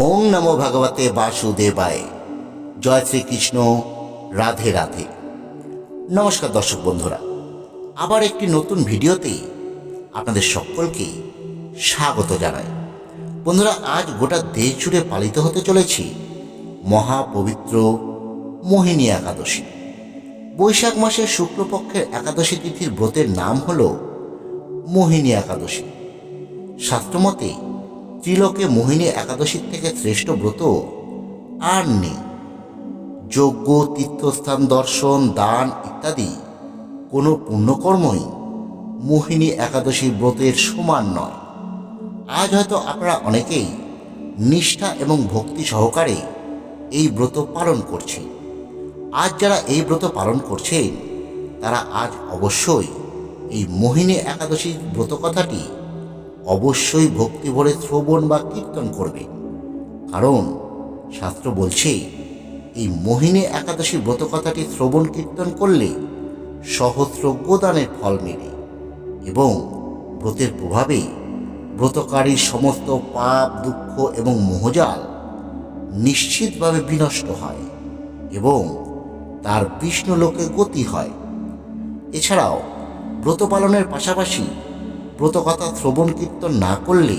ওং নমো ভগবতে বাসুদেবায়। জয় শ্রীকৃষ্ণ, রাধে রাধে। নমস্কার দর্শক বন্ধুরা, আবার একটি নতুন ভিডিওতে আপনাদের সকলকে স্বাগত জানাই। বন্ধুরা, আজ গোটা দেশ জুড়ে পালিত হতে চলেছে মহাপবিত্র মোহিনী একাদশী। বৈশাখ মাসের শুক্লপক্ষের একাদশী তিথির ব্রতের নাম হল মোহিনী একাদশী। শাস্ত্রমতে ত্রিলোকে মোহিনী একাদশীর থেকে শ্রেষ্ঠ ব্রত আর নেই। যজ্ঞ, তীর্থস্থান, দর্শন, দান ইত্যাদি কোনো পুণ্যকর্মই মোহিনী একাদশী ব্রতের সমান নয়। আজ হয়তো আপনারা অনেকেই নিষ্ঠা এবং ভক্তি সহকারে এই ব্রত পালন করছে আজ যারা এই ব্রত পালন করছেন, তারা আজ অবশ্যই এই মোহিনী একাদশীর ব্রত কথাটি অবশ্যই ভক্তি ভরে শ্রবণ বা কীর্তন করবে। কারণ শাস্ত্র বলছে, এই মোহিনী একাদশী ব্রত কথাটি শ্রবণ কীর্তন করলে সহস্র গোদানের ফল মেলে এবং ব্রতের প্রভাবে ব্রতকারীর সমস্ত পাপ, দুঃখ এবং মোহজাল নিশ্চিতভাবে বিনষ্ট হয় এবং তার বিষ্ণু লোকে গতি হয়। এছাড়াও ব্রত পালনের পাশাপাশি ব্রতকথা শ্রবণ কীর্তন না করলে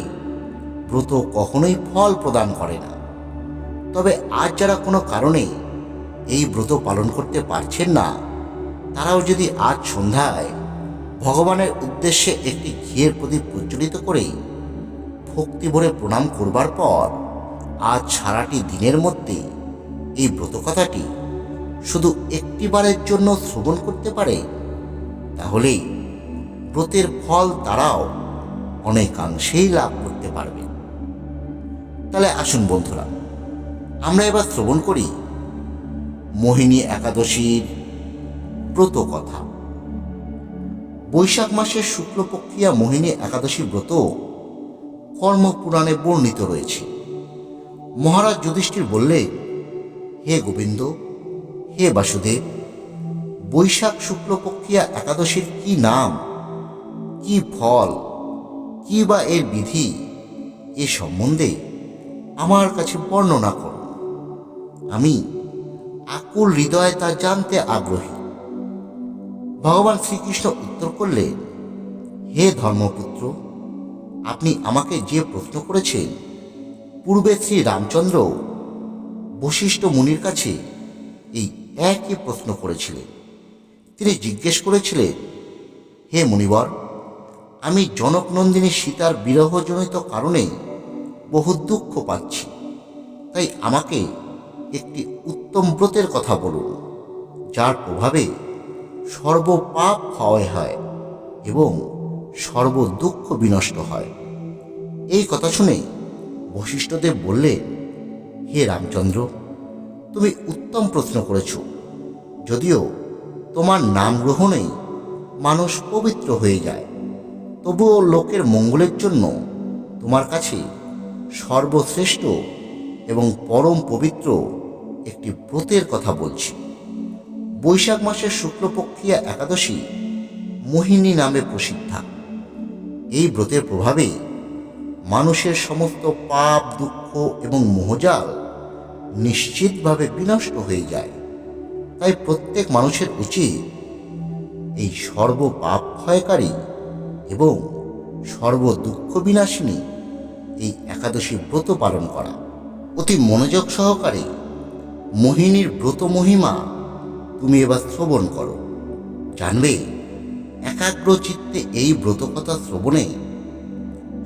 ব্রত কখনোই ফল প্রদান করে না। তবে আজ যারা কোনো কারণে এই ব্রত পালন করতে পারছেন না, তারাও যদি আজ সন্ধ্যায় ভগবানের উদ্দেশ্যে একটি ঘিয়ের প্রদীপ প্রজ্বলিত করে ভক্তি ভরে প্রণাম করবার পর আজ সারাটি দিনের মধ্যে এই ব্রতকথাটি শুধু একটিবারের জন্য শ্রবণ করতে পারে, তাহলেই ব্রতের ফল তারাও অনেকাংশেই লাভ করতে পারবে। তাহলে আসুন বন্ধুরা, আমরা এবার শ্রবণ করি মোহিনী একাদশীর ব্রত কথা। বৈশাখ মাসের শুক্লপক্ষিয়া মোহিনী একাদশী ব্রত কর্মপুরাণে বর্ণিত রয়েছে। মহারাজ যুধিষ্ঠির বললে, হে গোবিন্দ, হে বাসুদেব, বৈশাখ শুক্লপক্ষিয়া একাদশীর কি নাম? কি ফল, কি বা এর বিধি, এ সম্বন্ধে আমার কাছে বর্ণনা করুন আমি আকুল হৃদয়ে তা জানতে আগ্রহী। ভগবান শ্রীকৃষ্ণ উত্তর করলেন হে ধর্মপুত্র, আপনি আমাকে যে প্রশ্ন করেছেন, পূর্বে শ্রী রামচন্দ্র বশিষ্ঠ মুনির কাছে এই একই প্রশ্ন করেছিলেন। তিনি জিজ্ঞেস করেছিলেন, হে মুনিবর আমি জনকনন্দিনী সীতার বিরহজনিত কারণে বহু দুঃখ পাচ্ছি। তাই আমাকে একটি উত্তম ব্রতের কথা বলুন, যার প্রভাবে সর্বপাপ ক্ষয় হয় এবং সর্ব দুঃখ বিনষ্ট হয়। এই কথা শুনে বশিষ্ঠদেব বললেন হে রামচন্দ্র, তুমি উত্তম প্রশ্ন করেছ। যদিও তোমার নাম গ্রহণেই মানুষ পবিত্র হয়ে যায় তবুও লোকের মঙ্গলের জন্য তোমার কাছে সর্বশ্রেষ্ঠ এবং পরম পবিত্র একটি ব্রতের কথা বলছি। বৈশাখ মাসের শুক্লপক্ষিয়া একাদশী মোহিনী নামে প্রসিদ্ধা। এই ব্রতের প্রভাবে মানুষের সমস্ত পাপ, দুঃখ এবং মোহজাল নিশ্চিতভাবে বিনষ্ট হয়ে যায়। তাই প্রত্যেক মানুষের উচিত এই সর্ব পাপ ক্ষয়কারী এবং সর্ব দুঃখ বিনাশিনী এই একাদশী ব্রত পালন করা। অতি মনোযোগ সহকারে মোহিনীর ব্রত মহিমা তুমি এবার শ্রবণ করো। জানবে একাগ্র চিত্তে এই ব্রতকথা শ্রবণে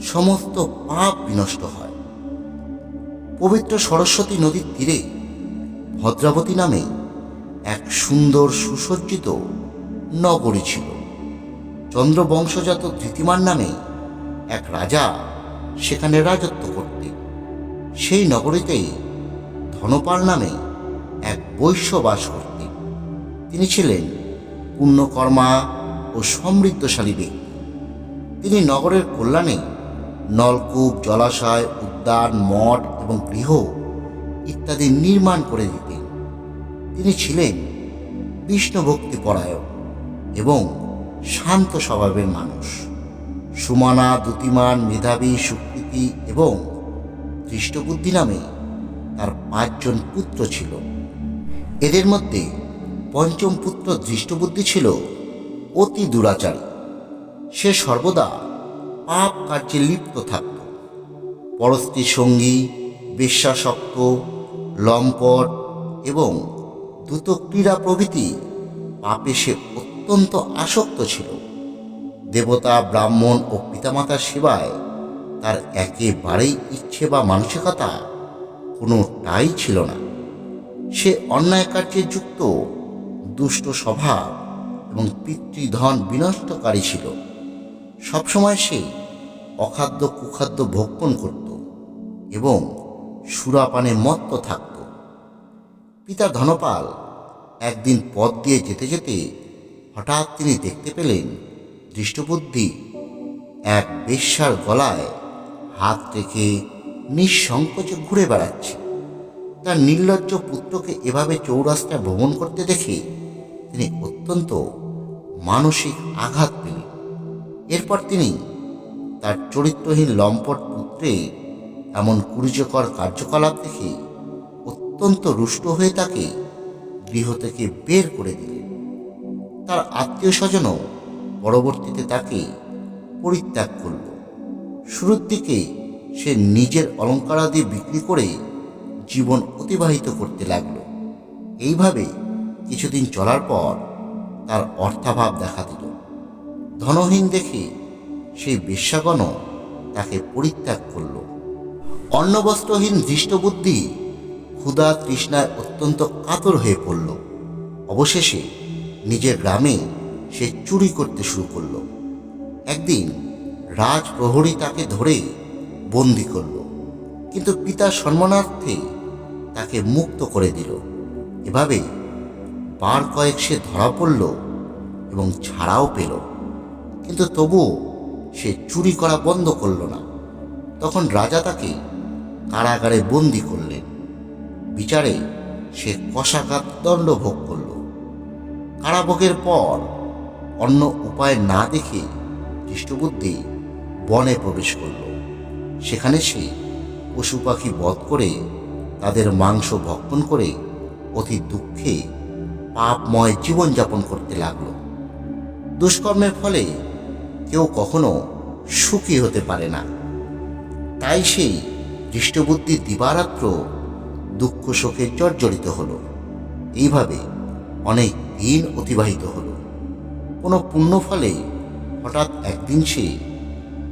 সমস্ত পাপ বিনষ্ট হয়। পবিত্র সরস্বতী নদীর তীরে ভদ্রাবতী নামে এক সুন্দর সুসজ্জিত নগরী ছিল। চন্দ্রবংশজাত ধৃতিমান নামে এক রাজা সেখানে রাজত্ব করতেন সেই নগরীতেই ধনপাল নামে এক বৈশ্য বাস করতেন তিনি ছিলেন পুণ্যকর্মা ও সমৃদ্ধশালী ব্যক্তি। তিনি নগরের কল্যাণে নলকূপ, জলাশয়, উদ্যান, মঠ এবং গৃহ ইত্যাদি নির্মাণ করে দিতেন। তিনি ছিলেন বিষ্ণু ভক্তি পরায়ণ এবং শান্ত স্বভাবের মানুষ। সুমানা দ্যুতিমান মেধাবী, সুকৃতি এবং দৃষ্টবুদ্ধি নামে তার পাঁচজন পুত্র ছিল। এদের মধ্যে পঞ্চম পুত্র দৃষ্টবুদ্ধি ছিল অতি দুরাচারী। সে সর্বদা পাপ কার্যে লিপ্ত থাকত। পরস্ত্রী সঙ্গী বিশ্বাসক্ত লম্পট এবং দ্রুত ক্রীড়া প্রভৃতি পাপে সে অত্যন্ত আসক্ত ছিল। দেবতা, ব্রাহ্মণ ও পিতামাতার সেবায় তার একেবারেই ইচ্ছে বা মানসিকতা কোনোটাই ছিল না। সে অন্যায় কার্যে যুক্ত, দুষ্ট স্বভাব এবং পিতৃধন বিনষ্টকারী ছিল। সবসময় সে অখাদ্য কুখাদ্য ভক্ষণ করত এবং সুরাপানে মত্ত থাকত। পিতা ধনপাল একদিন পথ দিয়ে যেতে যেতে হঠাৎ তিনি দেখতে পেলেন দৃষ্টবুদ্ধি এক বেশ্যার গলায় হাত রেখে নিঃসংকোচে ঘুরে বেড়াচ্ছে। তার নির্লজ্জ পুত্রকে এভাবে চৌরাস্তায় ভ্রমণ করতে দেখে তিনি অত্যন্ত মানসিক আঘাত পেলেন। এরপর তিনি তার চরিত্রহীন লম্পট পুত্রে এমন কুরুচকর কার্যকলাপ দেখে অত্যন্ত রুষ্ট হয়ে তাকে গৃহ থেকে বের করে দিলেন। তার আত্মীয় স্বজনও পরবর্তীতে তাকে পরিত্যাগ করল। শুরুর দিকে সে নিজের অলঙ্কারাদি বিক্রি করে জীবন অতিবাহিত করতে লাগল। এইভাবে কিছুদিন চলার পর তার অর্থাভাব দেখা দিল। ধনহীন দেখে সেই বেশ্যাগণও তাকে পরিত্যাগ করল। অন্নবস্ত্রহীন দৃষ্টবুদ্ধি ক্ষুধা তৃষ্ণায় অত্যন্ত কাতর হয়ে পড়ল। অবশেষে নিজের গ্রামে সে চুরি করতে শুরু করল। একদিন রাজপ্রহরী তাকে ধরে বন্দি করল, কিন্তু পিতা সম্মানার্থে তাকে মুক্ত করে দিল। এভাবে বার কয়েক সে ধরা পড়ল এবং ছাড়াও পেল। কিন্তু তবুও সে চুরি করা বন্ধ করল না। তখন রাজা তাকে কারাগারে বন্দি করলেন। বিচারে সে কষাঘাত দণ্ড ভোগ করল। কারাভোগের পর অন্য উপায় না দেখে দৃষ্টবুদ্ধি বনে প্রবেশ করল। সেখানে সে পশু পাখি বধ করে তাদের মাংস ভক্ষণ করে অতি দুঃখে পাপময় জীবনযাপন করতে লাগল। দুষ্কর্মের ফলে কেউ কখনো সুখী হতে পারে না। তাই সেই দৃষ্টবুদ্ধি দিবারাত্র দুঃখ শোকে জর্জরিত হলো। এইভাবে অনেক দিন অতিবাহিত হলো। কোনো পুণ্য ফলে হঠাৎ একদিন সে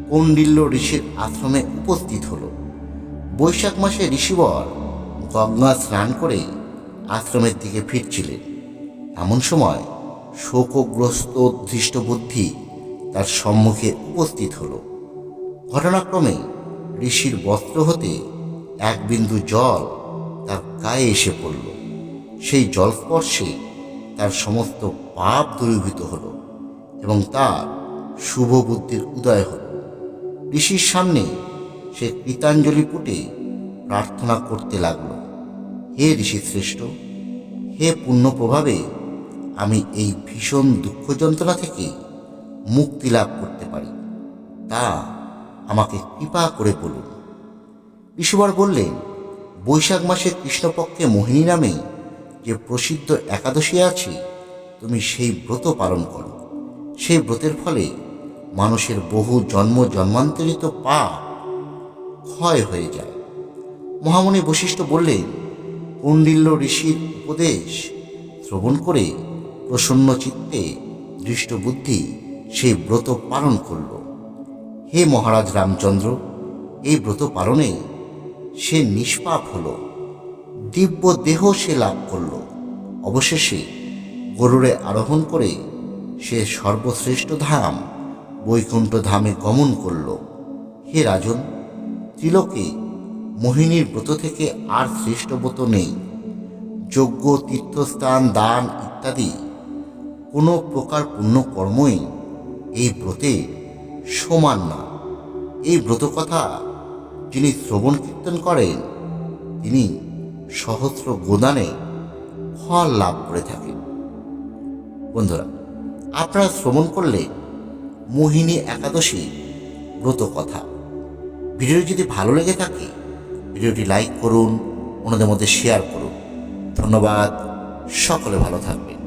কৌন্ডিল্য ঋষির আশ্রমে উপস্থিত হলো। বৈশাখ মাসে ঋষিবর গঙ্গা স্নান করে আশ্রমের দিকে ফিরছিলেন। এমন সময় শোকগ্রস্ত ধৃষ্টবুদ্ধি তার সম্মুখে উপস্থিত হলো। ঘটনাক্রমে ঋষির বস্ত্র হতে এক বিন্দু জল তার গায়ে এসে পড়ল। সেই জলস্পর্শে তার সমস্ত পাপ দূরীভূত হলো এবং তার শুভ বুদ্ধির উদয় হল। ঋষির সামনে সে কৃতাঞ্জলি পুটে প্রার্থনা করতে লাগল, হে ঋষি শ্রেষ্ঠ, হে পূর্ণ প্রভাবে আমি এই ভীষণ দুঃখ যন্ত্রণা থেকে মুক্তি লাভ করতে পারি। তা আমাকে কৃপা করে বলুন। ঋষিবর বললেন, বৈশাখ মাসে কৃষ্ণপক্ষে মোহিনী নামে যে প্রসিদ্ধ একাদশী আছে, তুমি সেই ব্রত পালন করো। সেই ব্রতের ফলে মানুষের বহু জন্ম জন্মান্তরিত পাপ ক্ষয় হয়ে যায়। মহামণি বশিষ্ঠ বললেন, কুণ্ডিল্য ঋষির উপদেশ শ্রবণ করে প্রসন্ন চিত্তে দৃষ্টবুদ্ধি সেই ব্রত পালন করল। হে মহারাজ রামচন্দ্র, এই ব্রত পালনে সে নিষ্পাপ হল। দিব্য দেহ সে লাভ করল। অবশেষে গরুড়ে আরোহণ করে সে সর্বশ্রেষ্ঠ ধাম, বৈকুণ্ঠ ধামে গমন করল। হে রাজন ত্রিলোকে মোহিনীর ব্রত থেকে আর শ্রেষ্ঠ ব্রত নেই। যজ্ঞ, তীর্থস্থান, দান ইত্যাদি কোনো প্রকার পুণ্যকর্মই এই ব্রতে সমান না। এই ব্রত কথা যিনি শ্রবণ কীর্তন করেন, তিনি সহস্র গোদানে ফল লাভ করে থাকেন। বন্ধুরা, আপনারা শ্রবণ করলে মোহিনী একাদশী ব্রত কথা। ভিডিও যদি ভালো লেগে থাকে, ভিডিওটি লাইক করুন ওনাদের মধ্যে শেয়ার করুন। ধন্যবাদ, সকলে ভালো থাকবেন।